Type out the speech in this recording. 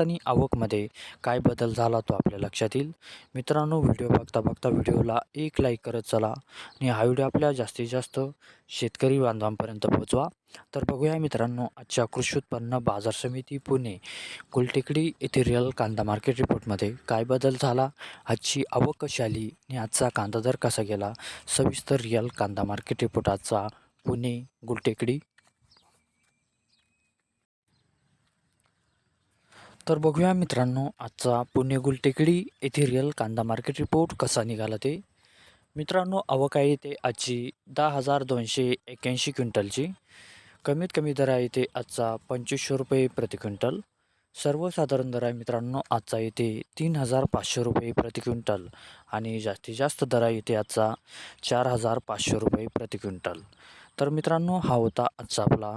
आणि आवकमध्ये काय बदल झाला तो आपल्या लक्षात येईल मित्रांनो व्हिडिओ बघता बघता व्हिडिओला एक लाईक करत चला आणि हा व्हिडिओ आपल्या जास्तीत जास्त शेतकरी बांधवांपर्यंत पोहोचवा. तर बघूया मित्रांनो आजच्या कृषी उत्पन्न बाजार समिती पुणे गुलटेकडी येथे रिअल कांदा मार्केट रिपोर्टमध्ये काय बदल झाला? आजची आवक कशी आली आणि आजचा कांदा दर कसा गेला? सविस्तर रिअल कांदा मार्केट रिपोर्ट आजचा पुणे गुलटेकडी तर बघूया मित्रांनो आजचा पुणे गुलटेकडी येथे रिअल कांदा मार्केट रिपोर्ट कसा निघाला ते. मित्रांनो आवक आहे आजची दहा हजार दोनशे एक्याऐंशी क्विंटलची. कमीत कमी दर आहे ते आजचा पंचवीसशे रुपये प्रति क्विंटल. सर्वसाधारण दर आहे मित्रांनो आजचा येते तीन हजार पाचशे रुपये प्रति क्विंटल. आणि जास्तीत जास्त दर आहे येते आजचा चार हजार पाचशे रुपये प्रति क्विंटल. तर मित्रांनो हा होता आजचा आपला